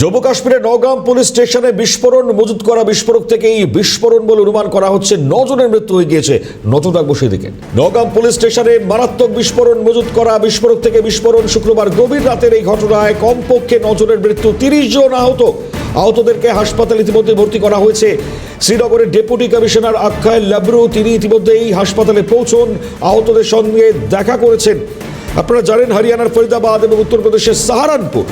জম্মু কাশ্মীরের নওগাম পুলিশ স্টেশনে বিস্ফোরণ, মজুত করা বিস্ফোরক থেকে এই বিস্ফোরণ বলে অনুমান করা হচ্ছে নজনের মৃত্যু হয়ে গিয়েছে নজর রাখব সেদিকে নওগাম পুলিশ স্টেশনে মারাত্মক বিস্ফোরণ, মজুত করা বিস্ফোরক থেকে বিস্ফোরণ শুক্রবার গভীর রাতের এই ঘটনায় কমপক্ষে নজনের মৃত্যু তিরিশ জন আহত। আহতদেরকে হাসপাতালে ইতিমধ্যে ভর্তি করা হয়েছে। শ্রীনগরের ডেপুটি কমিশনার আক্ষয় লাবরু, তিনি ইতিমধ্যে এই হাসপাতালে পৌঁছন, আহতদের সঙ্গে দেখা করেছেন। আপনারা জানেন, হরিয়ানার ফরিদাবাদ এবং উত্তরপ্রদেশের সাহারানপুর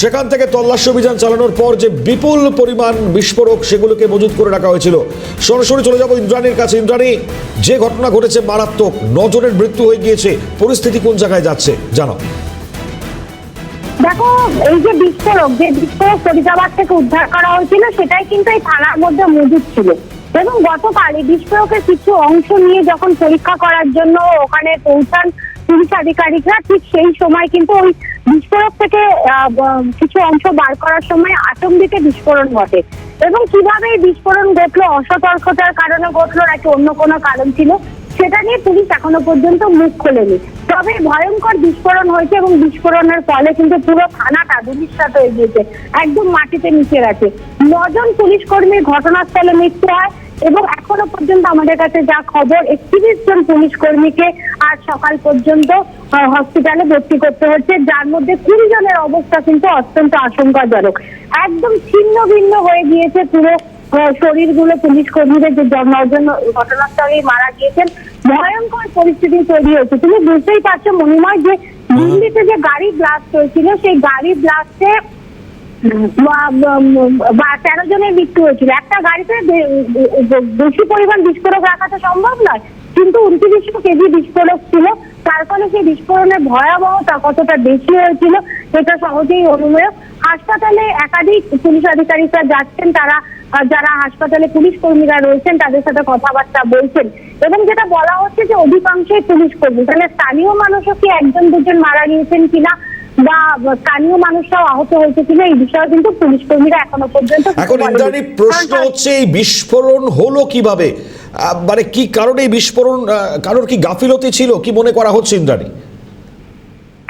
সেখান থেকে তল্লাশি অভিযান চালানোর পর যে বিপুল পরিমাণ বিস্ফোরক সেগুলোকে মজুত করে রাখা হয়েছিল। সরাসরি চলে যাব ইন্দ্রাণীর কাছে। ইন্দ্রাণী, যে ঘটনা ঘটেছে মারাত্মক, নজরের মৃত্যু হয়ে গিয়েছে। পরিস্থিতি কোন জায়গায় যাচ্ছে জানাও দেখো, এই যে বিস্ফোরক যে বিস্ফোরক ফরিদাবাদ থেকে উদ্ধার করা হয়েছিল, সেটাই কিন্তু এই থানার মধ্যে মজুদ ছিল। এবং গতকাল এই বিস্ফোরকের কিছু অংশ নিয়ে যখন পরীক্ষা করার জন্য ওখানে পৌঁছান পুলিশ আধিকারিকরা, ঠিক সেই সময় কিন্তু ওই বিস্ফোরক থেকে কিছু অংশ বার করার সময় আচমবিতে বিস্ফোরণ ঘটে। এবং কীভাবে এই বিস্ফোরণ ঘটলো, অসতর্কতার কারণে ঘটলো, নাকি অন্য কোনো কারণ ছিল, সেটা নিয়ে পুলিশ এখনও পর্যন্ত মুখ খোলেনি। তবে ভয়ঙ্কর বিস্ফোরণ হয়েছে এবং বিস্ফোরণের ফলে কিন্তু পুরো থানাটা দুলিশাত হয়ে গিয়েছে, একদম মাটিতে নিচে গেছে। নজন পুলিশ কর্মীর ঘটনাস্থলে মৃত্যু হয় এবং এখনও পর্যন্ত আমাদের কাছে যা খবর, একত্রিশ জন পুলিশ কর্মীকে আজ সকাল পর্যন্ত হসপিটালে ভর্তি করতে হচ্ছে, যার মধ্যে কুড়ি জনের অবস্থা কিন্তু অত্যন্ত আশঙ্কাজনক। একদম ছিন্ন ভিন্ন হয়ে গিয়েছে পুরো শরীরগুলো পুলিশ কর্মীদের যে জন- নজন ঘটনাস্থলেই মারা গিয়েছেন। ভয়ঙ্কর পরিস্থিতি তৈরি হয়েছে। তুমি বুঝতেই পারছ মনিময় যে দিল্লিতে যে গাড়ি ব্লাস্ট হয়েছিল, সেই গাড়ি ব্লাস্টে তেরো জনের মৃত্যু হয়েছিল। একটা গাড়িতে বেশি পরিমাণ বিস্ফোরক রাখা তো সম্ভব নয়, কিন্তু উনত্রিশশো কেজি বিস্ফোরক ছিল। তার ফলে সেই বিস্ফোরণের ভয়াবহতা কতটা বেশি হয়েছিল, সেটা সহজেই অনুমেয়। হাসপাতালে একাধিক পুলিশ আধিকারিকরা যাচ্ছেন, তারা যারা হাসপাতালে পুলিশ কর্মীরা রয়েছেন, তাদের সাথে কথাবার্তা বলছেন। এবং যেটা বলা হচ্ছে যে অধিকাংশই পুলিশ কর্মী। তাহলে স্থানীয় মানুষও কি একজন দুজন মারা গিয়েছেন কিনা বা স্থানীয় মানুষরাও আহত হয়েছে কিনা এই বিষয়ে কিন্তু পুলিশ কর্মীরা এখনও পর্যন্ত এখন ইন্দ্রাণী প্রশ্ন হচ্ছে এই বিস্ফোরণ হলো কীভাবে? মানে কি কারণে এই বিস্ফোরণ কারোর কি গাফিলতি ছিল? কি মনে করা হচ্ছে ইন্দ্রাণী?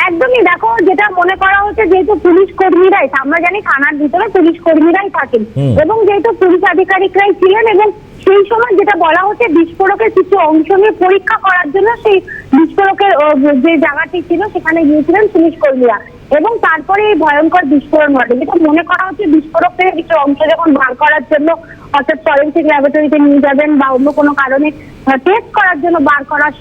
একদমই দেখো যেটা মনে করা হচ্ছে যেহেতু পুলিশ কর্মীরাই আমরা জানি থানার ভিতরে পুলিশ কর্মীরাই থাকেন। এবং যেহেতু পুলিশ আধিকারিকরাই ছিলেন এবং সেই সময় যেটা বলা হচ্ছে বিস্ফোরকের কিছু অংশ নিয়ে পরীক্ষা করার জন্য সেই বিস্ফোরকের যে জায়গাটি ছিল সেখানে গিয়েছিলেন পুলিশ কর্মীরা। এবং তারপরে এই ভয়ঙ্কর বিস্ফোরণ ঘটে, যেটা মনে করা হচ্ছে বিস্ফোরক থেকে কিছু অংশ যখন বার করার জন্য অর্থাৎ ফরেন্সিক ল্যাবরেটরিতে নিয়ে যাবেন বা অন্য কোনো কারণে টেস্ট করার জন্য বার করার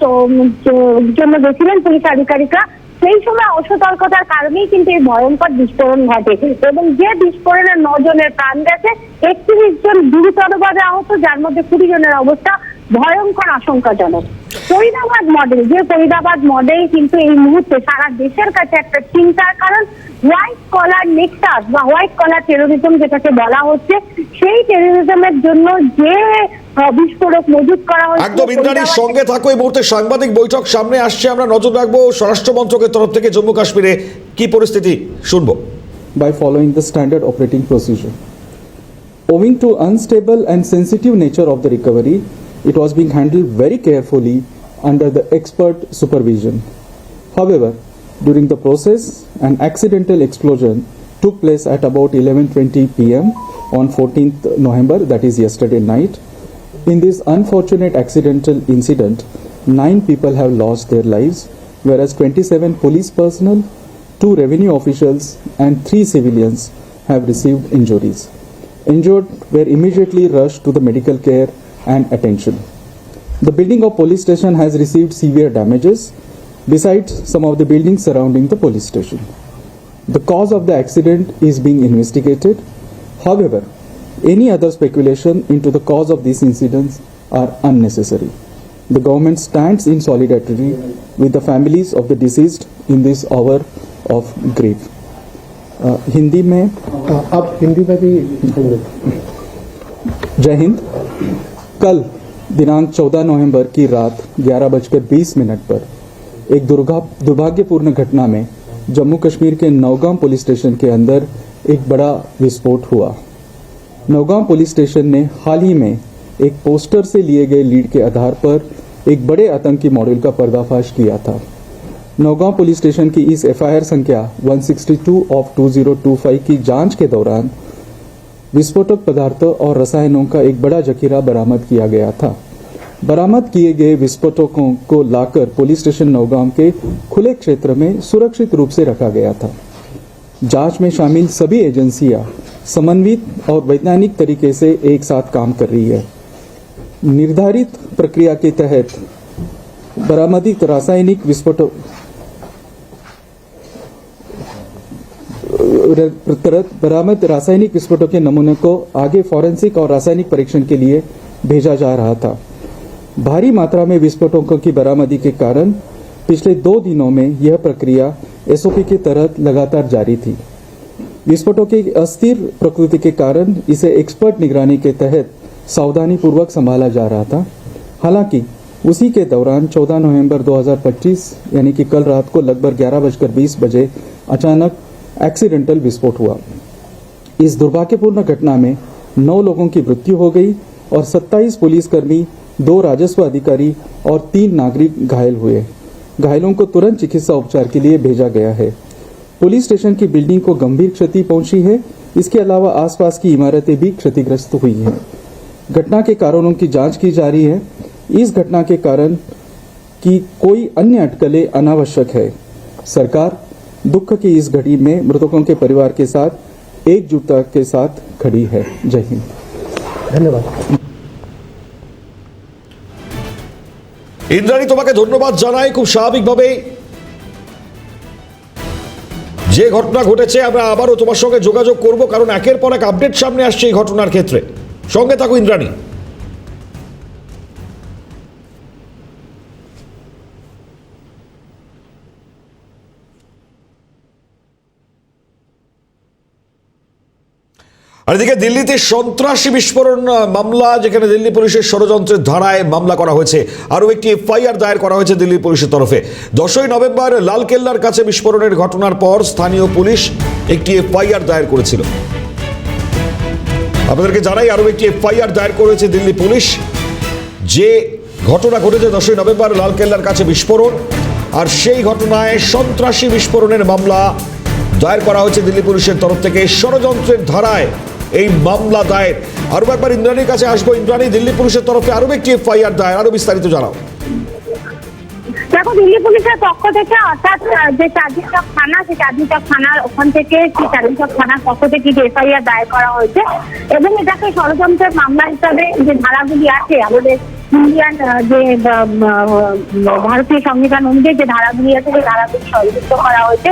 জন্য গেছিলেন পুলিশ আধিকারিকরা, সেই সময় অসতর্কতার কারণেই কিন্তু এই ভয়ঙ্কর বিস্ফোরণ ঘটে। এবং যে বিস্ফোরণে নজনের প্রাণ গেছে, একত্রিশ জন গুরুতরভাবে আহত, যার মধ্যে কুড়ি জনের অবস্থা ভয়ঙ্কর আশঙ্কাজনক ফরিদাবাদ মডেল যে ফরিদাবাদ মডেল কিন্তু এই মুহূর্তে সারা দেশের কাছে একটা চিন্তার কারণ হোয়াইট কলার নেক্সাস বা হোয়াইট কলার টেরোরিজম যেটাকে বলা হচ্ছে সেই টেরোরিজমের জন্য যে আহ, বিস্ফোরক মজুত করা হয়েছে একদম ইন্দ্রাণীর সঙ্গে থাকো এই মুহূর্তে সাংবাদিক বৈঠক সামনে আসছে আমরা নজর রাখব স্বরাষ্ট্র মন্ত্রকের তরফ থেকে জম্মু কাশ্মীরে কি পরিস্থিতি শুনব by following the standard operating procedure. Owing to unstable and sensitive nature of the recovery, it was being handled very carefully under the expert supervision. However, during the process, an accidental explosion took place at about 11:20 p.m. on 14th November, that is yesterday night. In this unfortunate accidental incident, nine people have lost their lives, whereas 27 police personnel, two revenue officials, and three civilians have received injuries. Injured were immediately rushed to the medical care and attention. The building of police station has received severe damages, besides some of the buildings surrounding the police station. The cause of the accident is being investigated. However, any other speculation into the cause of these incidents are unnecessary. The government stands in solidarity with the families of the deceased in this hour of grief. Uh, Hindi में हाँ, आप हिंदी में भी बोलें। जय हिंद कल, दिनांक 14 नवंबर की रात ग्यारह बजकर बीस मिनट पर, एक दुर्भाग्यपूर्ण घटना में जम्मू कश्मीर के नौगांव पुलिस स्टेशन के अंदर एक बड़ा विस्फोट हुआ। नौगाम पुलिस स्टेशन ने हाल ही में एक पोस्टर से लिए गए लीड के आधार पर एक बड़े आतंकी मॉडल का पर्दाफाश किया था। नौगांव पुलिस स्टेशन की इस एफआईआर संख्या 162 ऑफ़ 2025 की जाँच के दौरान विस्फोटक पदार्थों और रसायनों का एक बड़ा जखीरा बरामद किया गया था। बरामद किए गए विस्फोटकों को लाकर पुलिस स्टेशन नौगांव के खुले क्षेत्र में सुरक्षित रूप से रखा गया था। जाँच में शामिल सभी एजेंसियाँ समन्वित और वैज्ञानिक तरीके से एक साथ काम कर रही है। निर्धारित प्रक्रिया के तहत बरामदित रासायनिक विस्फोटक बरामद रासायनिक विस्फोटों के नमूने को आगे फॉरेंसिक और रासायनिक परीक्षण के लिए भेजा जा रहा था। भारी मात्रा में विस्फोटकों की बरामदी के कारण पिछले दो दिनों में यह प्रक्रिया एसओपी के तहत लगातार जारी थी। विस्फोटों की अस्थिर प्रकृति के कारण इसे एक्सपर्ट निगरानी के तहत सावधानी पूर्वक संभाला जा रहा था। हालाँकि, उसी के दौरान 14 नवंबर 2025 यानी कि कल रात को लगभग ग्यारह बजकर बीस बजे, अचानक एक्सीडेंटल विस्फोट हुआ। इस दुर्भाग्यपूर्ण घटना में नौ लोगों की मृत्यु हो गई और 27 पुलिसकर्मी, दो राजस्व अधिकारी और तीन नागरिक घायल हुए। घायलों को तुरंत चिकित्सा उपचार के लिए भेजा गया है। पुलिस स्टेशन की बिल्डिंग को गंभीर क्षति पहुँची है। इसके अलावा आसपास की इमारतें भी क्षतिग्रस्त हुई हैं। घटना के कारणों की जाँच की जा रही है। इस घटना के कारण की कोई अन्य अटकलें अनावश्यक है। सरकार दुख की इस घड़ी में मृतकों के परिवार के साथ एकजुटता के साथ खड़ी है जय हिंद धन्यवाद ইন্দ্রাণী তোমাকে ধন্যবাদ জানাই খুব স্বাভাবিকভাবেই যে ঘটনা ঘটেছে আমরা আবারও তোমার সঙ্গে যোগাযোগ করব কারণ একের পর এক আপডেট সামনে আসছে এই ঘটনার ক্ষেত্রে সঙ্গে থাকো ইন্দ্রাণী আর এদিকে দিল্লিতে সন্ত্রাসী বিস্ফোরণ মামলা, যেখানে দিল্লি পুলিশের ষড়যন্ত্রের ধারায় মামলা করা হয়েছে। আরও একটি এফআইআর দায়ের করা হয়েছে দিল্লি পুলিশের তরফে। দশই নভেম্বর লালকেল্লার কাছে বিস্ফোরণের ঘটনার পর স্থানীয় পুলিশ একটি এফআইআর দায়ের করেছিল। আপনাদেরকে জানাই, আরও একটি এফআইআর দায়ের করেছে দিল্লি পুলিশ। যে ঘটনা ঘটেছে দশই নভেম্বর লালকেল্লার কাছে বিস্ফোরণ, আর সেই ঘটনায় সন্ত্রাসী বিস্ফোরণের মামলা দায়ের করা হয়েছে দিল্লি পুলিশের তরফ থেকে। ষড়যন্ত্রের ধারায় এই মামলা দায়ের। আরও একবার ইন্দ্রাণীর কাছে আসব। ইন্দ্রাণী, দিল্লি পুলিশের তরফে আরও একটি এফআইআর দায়ের। আরও বিস্তারিত জানাও। দেখো, দিল্লি পুলিশের পক্ষ থেকে অর্থাৎ যে থানা, সেই থানার ওখান থেকে, সেই থানার পক্ষ থেকে যে এফআইআর দায়ের করা হয়েছে এবং এটাকে ষড়যন্ত্রের মামলা হিসাবে যে ধারাগুলি আছে, আমাদের ইন্ডিয়ান যে ভারতীয় সংবিধান অনুযায়ী যে ধারাগুলি আছে, সেই ধারাগুলি সংযুক্ত করা হয়েছে।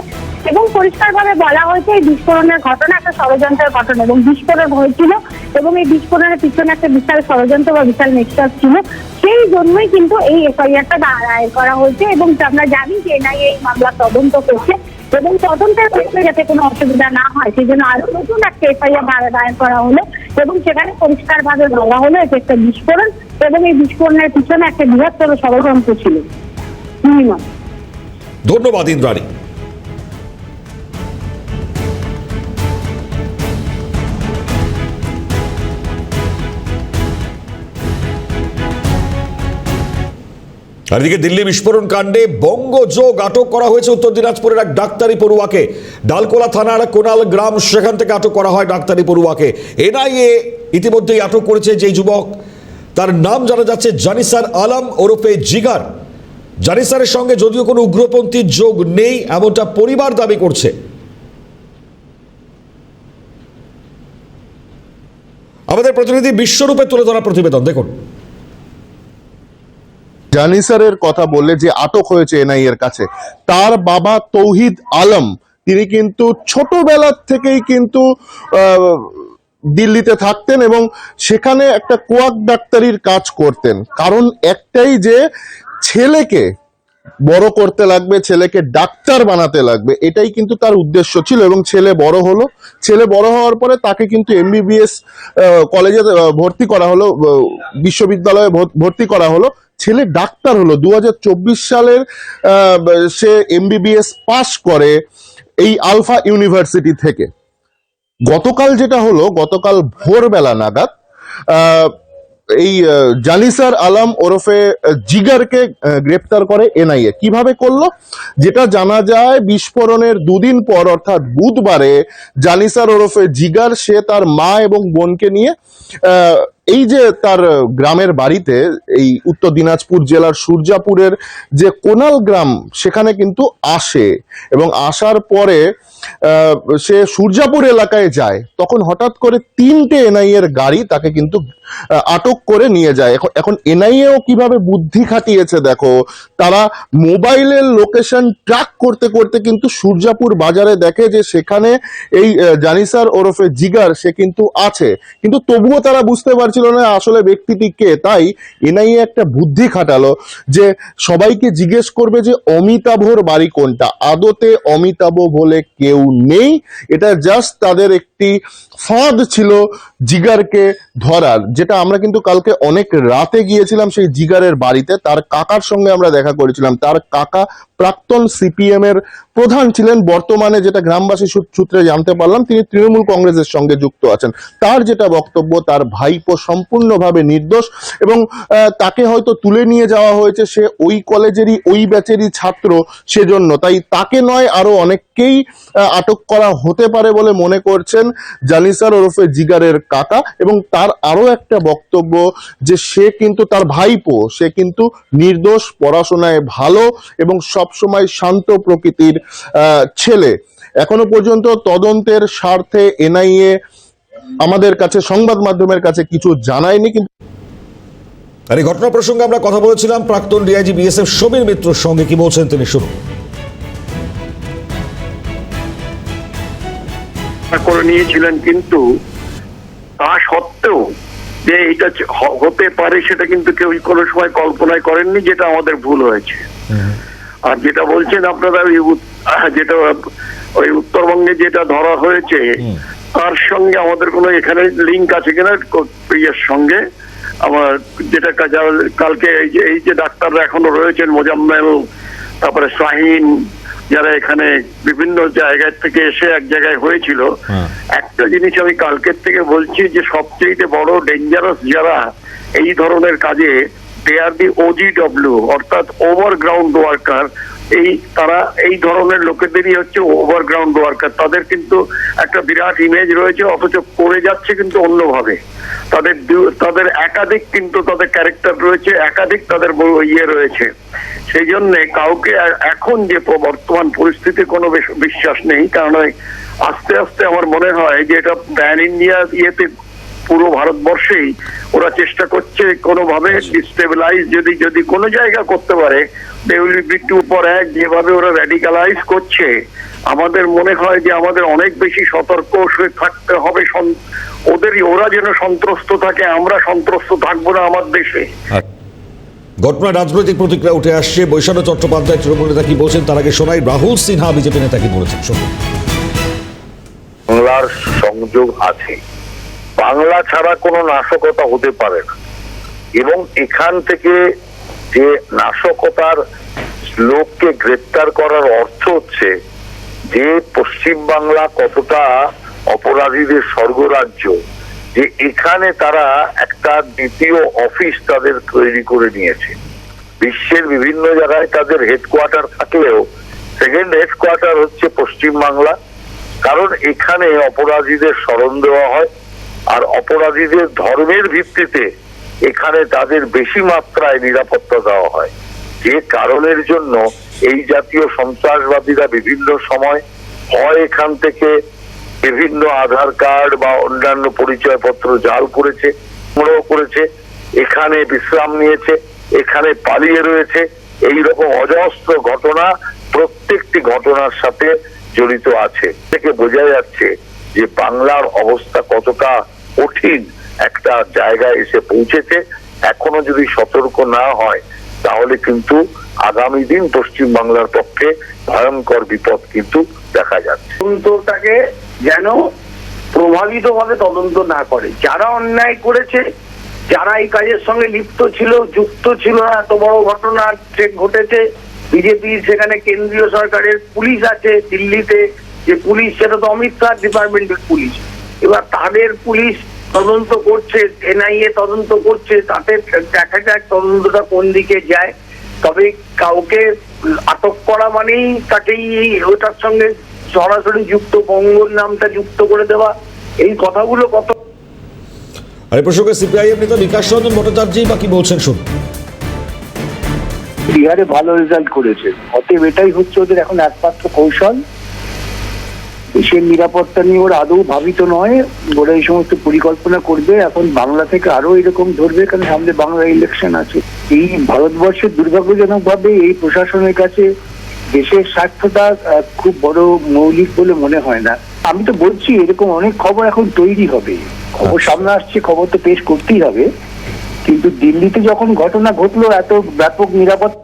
এবং পরিষ্কারভাবে বলা হয়েছে এই বিস্ফোরণের ঘটনা একটা ষড়যন্ত্রের ঘটনা এবং বিস্ফোরণ হয়েছিল এবং এই বিস্ফোরণের পিছনে একটা বিশাল ষড়যন্ত্র বা বিশাল নেক্সাস ছিল। সেই জন্যই কিন্তু এই এফআইআরটা দায়ের করা হয়েছে এবং আমরা জানি যে এনআইএ এই মামলা তদন্ত করছে এবং তদন্তের ক্ষেত্রে যাতে কোনো অসুবিধা না হয়, সেই জন্য আরও নতুন একটা এফআইআর দায়ের করা হলো এবং সেখানে পরিষ্কারভাবে বলা হলো এটা একটা বিস্ফোরণ এবং এই বিস্ফোরণের পিছনে একটা বৃহত্তর ষড়যন্ত্র ছিল। ধন্যবাদ, ইন্দ্রাণী। আর এদিকে দিল্লি বিস্ফোরণ কাণ্ডে বঙ্গযোগ আটক করা হয়েছে উত্তর দিনাজপুরের এক ডাক্তারি পড়ুয়াকে। ডালকোলা থানার কোনাল গ্রাম সেখান থেকে আটক করা হয় ডাক্তারি পড়ুয়াকে। এনআইএ ইতিমধ্যেই আটক করেছে যে যুবক। তার নাম জানা যাচ্ছে জানিসার আলম ওরফে জিগার। জানিসারের সঙ্গে যদিও কোনো উগ্রপন্থীর যোগ নেই, এমনটা পরিবার দাবি করছে। আমাদের প্রতিনিধি বিশ্বরূপে তুলে ধরা প্রতিবেদন, দেখুন। জানিসারের কথা বললে যে আটক হয়েছে এনআই এর কাছে। তার বাবা তৌহিদ আলম, তিনি কিন্তু ছোটবেলার থেকেই কিন্তু দিল্লিতে থাকতেন এবং সেখানে একটা কোয়াক ডাক্তারির কাজ করতেন। কারণ একটাই যে ছেলেকে বড় করতে লাগবে, ছেলেকে ডাক্তার বানাতে লাগবে, এটাই কিন্তু তার উদ্দেশ্য ছিল এবং ছেলে বড় হলো। ছেলে বড় হওয়ার পরে তাকে কিন্তু এমবিবিএস কলেজে ভর্তি করা হলো বিশ্ববিদ্যালয়ে ভর্তি করা হলো। ছেলে ডাক্তার হলো দু হাজার চব্বিশ সালের সে এমবিবিএস পাশ করে এই আলফা ইউনিভার্সিটি থেকে। গতকাল যেটা হলো, গতকাল ভোরবেলা নাগাদ এই জালিসার আলম ওরফে জিগারকে গ্রেপ্তার করে এনআইএ। কীভাবে করল? যেটা জানা যায়, বিস্ফোরণের দুদিন পর, অর্থাৎ বুধবারে, জালিসার ওরফে জিগার, সে তার মা এবং বোনকে নিয়ে এই যে তার গ্রামের বাড়িতে এই উত্তর দিনাজপুর জেলার সূর্যাপুরের যে কোনাল গ্রাম, সেখানে কিন্তু আসে এবং আসার পরে সে সূর্যাপুর এলাকায় যায়। তখন হঠাৎ করে তিনটে এনআইএ এর গাড়ি তাকে কিন্তু আটক করে নিয়ে যায়। এখন এখন এনআইএও কীভাবে বুদ্ধি খাটিয়েছে দেখো, তারা মোবাইলের লোকেশন ট্র্যাক করতে করতে কিন্তু সূর্যাপুর বাজারে দেখে যে সেখানে এই জানিসার ওরফে জিগার সে কিন্তু আছে। কিন্তু তবুও তারা বুঝতে পারছিল না আসলে ব্যক্তিটি কে? তাই এনআইএ একটা বুদ্ধি খাটালো যে সবাইকে জিজ্ঞেস করবে যে অমিতাভর বাড়ি কোনটা? আদতে অমিতাভ বলে কেউ নেই। এটা জাস্ট তাদের একটি ফাঁদ ছিল জিগারকে ধরার, যেটা আমরা কিন্তু কালকে অনেক রাতে গিয়েছিলাম সেই জিগারের বাড়িতে। তার কাকার সঙ্গে আমরা দেখা করেছিলাম। তার কাকা প্রাক্তন সিপিএম এর প্রধান ছিলেন। বর্তমানে যেটা গ্রামবাসী সূত্রে জানতে পারলাম, তিনি তৃণমূল কংগ্রেসের সঙ্গে যুক্ত আছেন। তার যেটা বক্তব্য, তার ভাইপো সম্পূর্ণভাবে নির্দোষ এবং তাকে হয়তো তুলে নিয়ে যাওয়া হয়েছে। সে ওই কলেজেরই, ওই ব্যাচেরই ছাত্র সেজন্য। তাই তাকে নয়, আরও অনেককেই আটক করা হতে পারে বলে মনে করছেন। জানিসার ওরফে জিগারের কাকা এবং তার আরও একটা বক্তব্য যে সে কিন্তু তার ভাইপো, সে কিন্তু নির্দোষ, পড়াশোনায় ভালো এবং সবসময় শান্ত প্রকৃতির ছেলে। এখনও পর্যন্ত তদন্তের স্বার্থে এনআইএ আমাদের কাছে, সংবাদ মাধ্যমের কাছে কিছু জানায়নি, কিন্তু আর এই ঘটনা প্রসঙ্গে আমরা কথা বলেছিলাম প্রাক্তন ডিআইজি বিএসএফ সমীর মিত্রর সঙ্গে। কি বলছেন তিনি শুনুন। করে নিয়েছিলেন কিন্তু তা সত্ত্বেও যে এটা হতে পারে সেটা কিন্তু কেউ কোনো সময় কল্পনায় করেননি যেটা আমাদের ভুল হয়েছে। আর যেটা বলছেন আপনারা ওই যেটা ওই উত্তরবঙ্গে যেটা ধরা হয়েছে তার সঙ্গে আমাদের কোনো এখানে লিঙ্ক আছে কিনা ইয়ের সঙ্গে? আমার যেটা কালকে এই যে এই যে ডাক্তাররা এখনও রয়েছেন মোজাম্মেল তারপরে শাহিন যারা এখানে বিভিন্ন জায়গা থেকে এসে এক জায়গায় হয়েছিল একটা জিনিস আমি কালকের থেকে বলছি যে সবচেয়ে বড় ডেঞ্জারাস যারা এই ধরনের কাজে দে আর দি ওজিডব্লিউ অর্থাৎ ওভারগ্রাউন্ড ওয়ার্কার এই তারা এই ধরনের লোকেদেরই হচ্ছে ওভারগ্রাউন্ড ওয়ার্কার তাদের কিন্তু একটা বিরাট ইমেজ রয়েছে, অথচ করে যাচ্ছে কিন্তু অন্যভাবে। তাদের তাদের একাধিক কিন্তু তাদের ক্যারেক্টার রয়েছে, একাধিক তাদের ইয়ে রয়েছে। সেই জন্যে কাউকে এখন যে বর্তমান পরিস্থিতি কোনো বেশ- বিশ্বাস নেই। কারণ আস্তে আস্তে আমার মনে হয় যে এটা প্যান ইন্ডিয়া ইয়েতে পুরো ভারতবর্ষেই ওরা চেষ্টা করছে কোনোভাবে ডিস্টেবিলাইজ যদি যদি কোনো জায়গা করতে পারে উপর এক যেভাবে ওরা র্যাডিকালাইজ করছে আমাদের মনে হয় যে আমাদের অনেক বেশি সতর্ক হয়ে থাকতে হবে ওরা যেন সন্ত্রস্ত থাকে আমরা সন্ত্রস্ত থাকব না আমার দেশে। ঘটনা রাজনৈতিক প্রতিক্রিয়া উঠে আসছে। বৈশাখ চট্টোপাধ্যায় তৃণমূল নেতা কি বলছেন তার আগে শোনাই। রাহুল সিনহা বিজেপি নেতা কি বলেছেন? শুনুন। বাংলার সংযোগ আছে। বাংলা ছাড়া কোনো নাশকতা হতে পারে না। এবং এখান থেকে যে নাশকতার লোককে গ্রেপ্তার করার অর্থ হচ্ছে যে পশ্চিম বাংলা কতটা অপরাধীদের স্বর্গরাজ্য, যে এখানে তারা একটা দ্বিতীয় অফিস তাদের তৈরি করে নিয়েছে। বিশ্বের বিভিন্ন জায়গায় তাদের হেডকোয়ার্টার থাকলেও সেকেন্ড হেডকোয়ার্টার হচ্ছে পশ্চিম বাংলা। কারণ এখানে অপরাধীদের স্মরণ দেওয়া হয়, আর অপরাধীদের ধর্মের ভিত্তিতে এখানে তাদের বেশি মাত্রায় নিরাপত্তা দেওয়া হয়, যে কারণের জন্য এই জাতীয় সন্ত্রাসবাদীরা বিভিন্ন সময় হয় এখান থেকে বিভিন্ন আধার কার্ড বা অন্যান্য পরিচয়পত্র জাল করেছে, সংগ্রহ করেছে, এখানে বিশ্রাম নিয়েছে, এখানে পালিয়ে রয়েছে। এই রকম অজস্র ঘটনা, প্রত্যেকটি ঘটনার সাথে জড়িত আছে। থেকে বোঝা যাচ্ছে যে বাংলার অবস্থা কতটা কঠিন। একটা জায়গায় এসে পৌঁছেছে। এখনও যদি সতর্ক না হয়, তাহলে কিন্তু আগামী দিন পশ্চিম বাংলার পক্ষে ভয়ঙ্কর বিপদ কিন্তু দেখা যাচ্ছে। তদন্তটাকে যেন প্রভাবিত ভাবে তদন্ত না করে। যারা অন্যায় করেছে, যারা এই কাজের সঙ্গে লিপ্ত ছিল, যুক্ত ছিল না, এত বড় ঘটনা ঘটেছে, বিজেপি সেখানে কেন্দ্রীয় সরকারের পুলিশ আছে দিল্লিতে, যে পুলিশ সেটা তো অমিত শাহ ডিপার্টমেন্টের পুলিশ। এবার তাদের পুলিশ তদন্ত করছে এনআইএ তদন্ত করছে তাতে দেখা যাক তদন্তটা কোন দিকে যায়। তবে কাউকে আটক করা মানেই তাকেই ওটার সঙ্গে সরাসরি যুক্ত বঙ্গর নামটা যুক্ত করে দেওয়া। এই কথাগুলো কত আর এই প্রসঙ্গে সিপিআইএম নেতা বিকাশ রঞ্জন ভট্টাচার্যই বা কি বলছেন শুনুন। বিহারে ভালো রেজাল্ট করেছে। অতএব এটাই হচ্ছে ওদের এখন একমাত্র কৌশল। দেশের নিরাপত্তা নিয়ে ওরা আদৌ ভাবিত নয়। ওরা এই সমস্ত পরিকল্পনা করবে। এখন বাংলা থেকে আরও এরকম ধরবে কারণ সামনে বাংলা ইলেকশন আছে। এই ভারতবর্ষের দুর্ভাগ্যজনক ভাবে এই প্রশাসনের কাছে দেশের স্বার্থটা খুব বড় মৌলিক বলে মনে হয় না। আমি তো বলছি এরকম অনেক খবর এখন তৈরি হবে। খবর সামনে আসছে খবর তো পেশ করতেই হবে। কিন্তু দিল্লিতে যখন ঘটনা ঘটলো এত ব্যাপক নিরাপত্তা